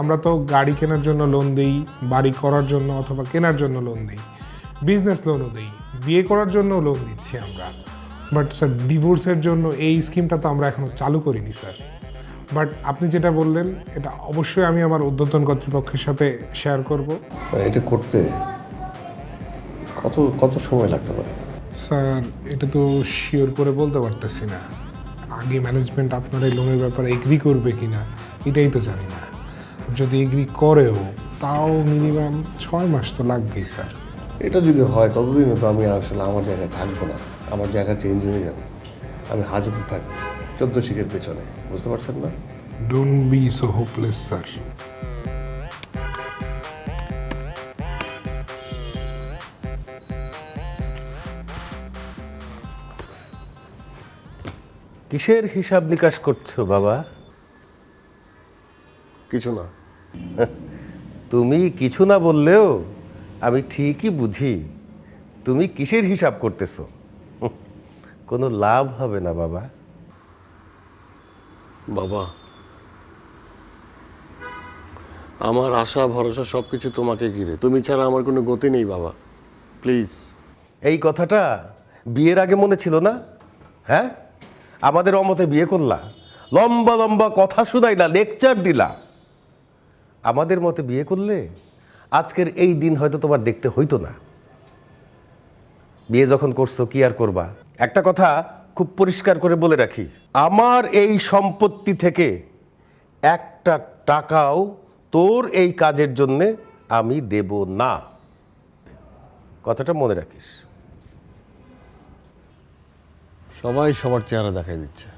আমরা তো গাড়ি কেনার জন্য লোন দিই বাড়ি করার জন্য অথবা কেনার জন্য লোন দিই বিজনেস লোনও দিই বিয়ে করার জন্য লোন দিচ্ছি আমরা। বাট স্যার ডিভোর্সের জন্য এই স্কিমটা তো আমরা এখনও চালু করিনি স্যার বাট আপনি যেটা বললেন এটা অবশ্যই আমি আমার ঊর্ধ্বতন কর্তৃপক্ষের সাথে শেয়ার করব। এটা করতে কত কত সময় লাগতে পারে? স্যার এটা তো শিওর করে বলতে পারতেছি না। আগে ম্যানেজমেন্ট আপনার এই লোনের ব্যাপারে এগ্রি করবে কি না এটাই তো জানি না। যদি এগ্রি করেও তাও মিনিমাম ছয় মাস তো লাগবেই স্যার। এটা যদি হয় ততদিনে তো আমি আসলে আমার জায়গায় থাকব না। আমার জায়গা চেঞ্জ হয়ে যাবে। আমি হাজতে থাকব চোদ্দ শিখের পেছনে। বুঝতে পারছেন না? Don't be so hopeless sir. কিসের হিসাব নিকাশ করছ বাবা? কিছু না। তুমি কিছু না বললেও আমি ঠিকই বুঝি। তুমি কিসের হিসাব করতেছো? কোনো লাভ হবে না বাবা। বাবা আমার আশা ভরসা সব কিছু তোমাকে ঘিরে। তুমি ছাড়া আমার কোনো গতি নেই বাবা। প্লিজ। এই কথাটা বিয়ের আগে মনে ছিল না? হ্যাঁ? আমাদের অমতে বিয়ে করলা। লম্বা লম্বা কথা শুনাইলা লেকচার দিলা। আমাদের মতে বিয়ে করলে আজকের এই দিন হয়তো তোমার দেখতে হইতো না। বিয়ে যখন করছ, কি আর করবা? একটা কথা খুব পরিষ্কার করে বলে রাখি, আমার এই সম্পত্তি থেকে একটা টাকাও তোর এই কাজের জন্যে আমি দেব না। কথাটা মনে রাখিস। সবাই সবার চেহারা দেখাই দিচ্ছে।